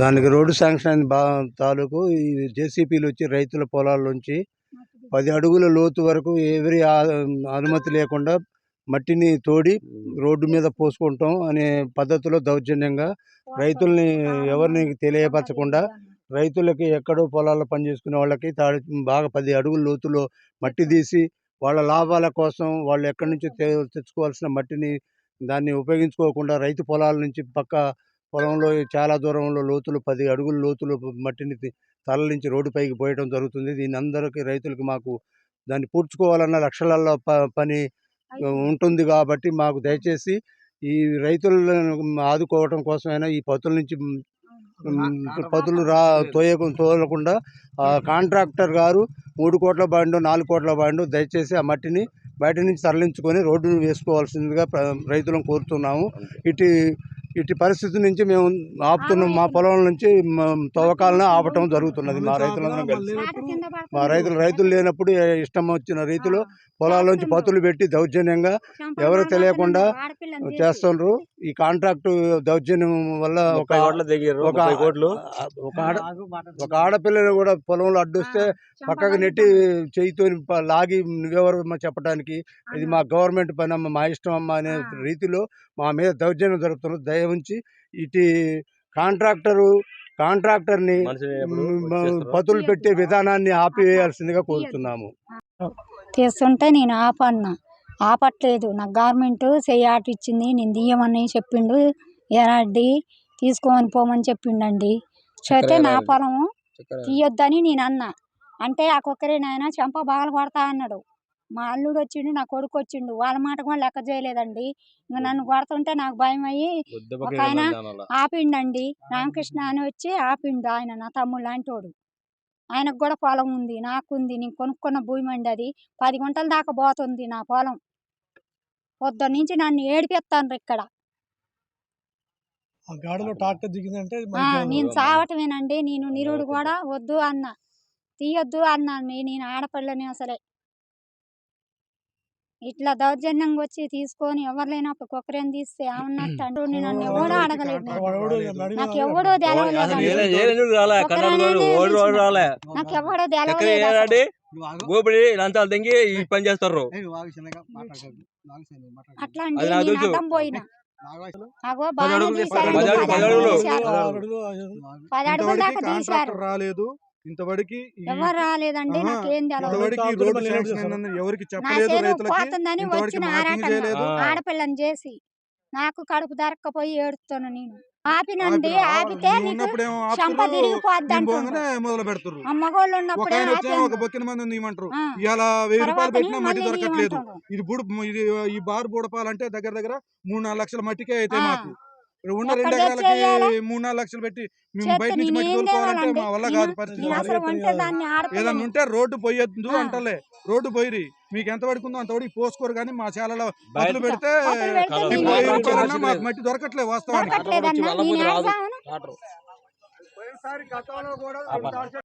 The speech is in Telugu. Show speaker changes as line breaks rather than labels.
దానికి రోడ్డు శాంక్షన్ అయింది బా తాలూకు ఈ జేసీపీలు వచ్చి రైతుల పొలాల నుంచి పది అడుగుల లోతు వరకు ఎవరి అనుమతి లేకుండా మట్టిని తోడి రోడ్డు మీద పోసుకుంటాం అనే పద్ధతిలో దౌర్జన్యంగా రైతుల్ని ఎవరిని తెలియపరచకుండా రైతులకి ఎక్కడో పొలాల్లో పనిచేసుకునే వాళ్ళకి తాడి బాగా పది అడుగుల లోతులో మట్టి తీసి వాళ్ళ లాభాల కోసం వాళ్ళు ఎక్కడి నుంచి తెచ్చుకోవాల్సిన మట్టిని దాన్ని ఉపయోగించుకోకుండా రైతు పొలాల నుంచి పక్క పొలంలో చాలా దూరంలో లోతులు పది అడుగుల లోతులు మట్టిని తరలించి రోడ్డుపైకి పోయడం జరుగుతుంది. దీని అందరికీ రైతులకి మాకు దాన్ని పూడ్చుకోవాలన్న లక్షలలో పని ఉంటుంది కాబట్టి మాకు దయచేసి ఈ రైతులను ఆదుకోవటం కోసమైనా ఈ పతుల నుంచి పతులు రా తోయకు తోలకుండా కాంట్రాక్టర్ గారు మూడు కోట్ల బాండు నాలుగు కోట్ల బాండు దయచేసి ఆ మట్టిని బయట నుంచి తరలించుకొని రోడ్డును వేసుకోవాల్సిందిగా రైతులను కోరుతున్నాము. ఇటు ఇటు పరిస్థితి నుంచి మేము ఆపుతున్నాం మా పొలం నుంచి మ- తవ్వకాలను ఆపటం జరుగుతున్నది మా రైతులందరం కలిసి. మా రైతులు రైతులు లేనప్పుడు ఇష్టం వచ్చిన రీతిలో పొలాల్లోంచి పతులు పెట్టి దౌర్జన్యంగా ఎవరు తెలియకుండా చేస్తున్నారు ఈ కాంట్రాక్టు దౌర్జన్యం వల్ల ఒక ఒక ఒక ఆడ ఒక ఆడపిల్లని కూడా పొలంలో అడ్డొస్తే పక్కకు నెట్టి చేయితో లాగి నువ్వెవరు చెప్పడానికి ఇది మా గవర్నమెంట్ పని అమ్మ మా ఇష్టం అమ్మ అనే రీతిలో మా మీద దౌర్జన్యం జరుగుతున్నది. దయ ఉంచి ఇటు కాంట్రాక్టరు కాంట్రాక్టర్ని. పతులు పెట్టే విధానాన్ని ఆపివేయాల్సిందిగా కోరుతున్నాము.
తీస్తుంటే నేను ఆపన్నా. ఆపట్లేదు. నాకు గవర్నమెంట్ చెయ్యాట ఇచ్చింది నేను తీయమని చెప్పిండు. ఎరాడ్డి తీసుకొని పోమని చెప్పిండండి. అయితే నా పొలము తీయొద్దని నేను అన్నా అంటే ఆ కుక్కరే నాయన చెంప బాగా కొడతా అన్నాడు. మా అల్లుడు వచ్చిండు నా కొడుకు వచ్చిండు. వాళ్ళ మాట కూడా లెక్క చేయలేదండి. ఇంకా నన్ను కొడుతుంటే నాకు భయం అయ్యి ఒక ఆయన ఆపిండండి. రామకృష్ణ అని వచ్చి ఆపిండు ఆయన నా తమ్ముడు లాంటోడు. ఆయనకు కూడా పొలం ఉంది నాకుంది. నేను కొనుక్కున్న భూమి అండి అది. పది గుంటల దాకా పోతుంది నా పొలం. పొద్దున్న నుంచి నన్ను ఏడిపిస్తాను ఇక్కడ.
గాడిలో ట్రాక్టర్ దిగిందంటే
నేను చావటమేనండి. నేను నిరుడు కూడా వద్దు అన్న. తీయొద్దు అన్నాను నేను ఆడపిల్లని అసలే. ఇట్లా దౌర్జన్యంగా వచ్చి తీసుకొని ఎవరు లేనప్పుడు కుక్కరేం తీస్తే ఏమన్నట్టు అంటూ నన్ను ఎవడో అడగలేదు నాకు ఎవడో నాకు ఎవడో తెలవలేదు
గోపిడి తెంగి ఈ పని చేస్తారు
అట్లా అండి
అది నాకు
నేను
తెలుసు.
అడ్డం పోయినా. అగో
పది అడుగులు
దాకా తీశారు.
రాలేదు. ఇంతవరకు
ఎవరు రాలేదండి. నాకేం
ఎవరికి చెప్పలేదు
పోతుందని వచ్చిన ఆరాటంలో. ఆడపిల్లని చేసి నాకు కడుపు దరక్కపోయి ఏడుస్తాను నేను. ఆపినండి
ఆపిన-
ఆపితే నీకు చంప తిరిగిపోద్ది
మొదలు పెడుతుర్రు.
ఆ మగోళ్ళు ఉన్నప్పుడే.
ఒక బొక్కిన మంది ఉంది ఇవ్వమంటారు ఇవాళ వెయ్యి రూపాయలు పెట్టినా మట్టి దొరకట్లేదు. ఇది బుడు ఇది ఈ బార్ బుడపాలంటే దగ్గర దగ్గర మూడు నాలుగు లక్షల మట్టికే అయితే. మాకు. ఉన్న రెండు? ఎకరాలకి మూడు నాలుగు లక్షలు పెట్టి మేము బయట నుంచి తోలుకోవాలంటే
తేవాలండి?
మా వల్ల కాదు పరిస్థితి ఏదన్నా ఉంటే రోడ్డు పోయొద్దు. అంటలే రోడ్డు పోయిరి మీకు ఎంత పడుకుందో అంత పడి పోసుకోరు కానీ మా చాలలో
బయట
మొదలు పెడితే. మాకు మట్టి దొరకట్లేదు వాస్తవానికి.
గతంలో కూడా.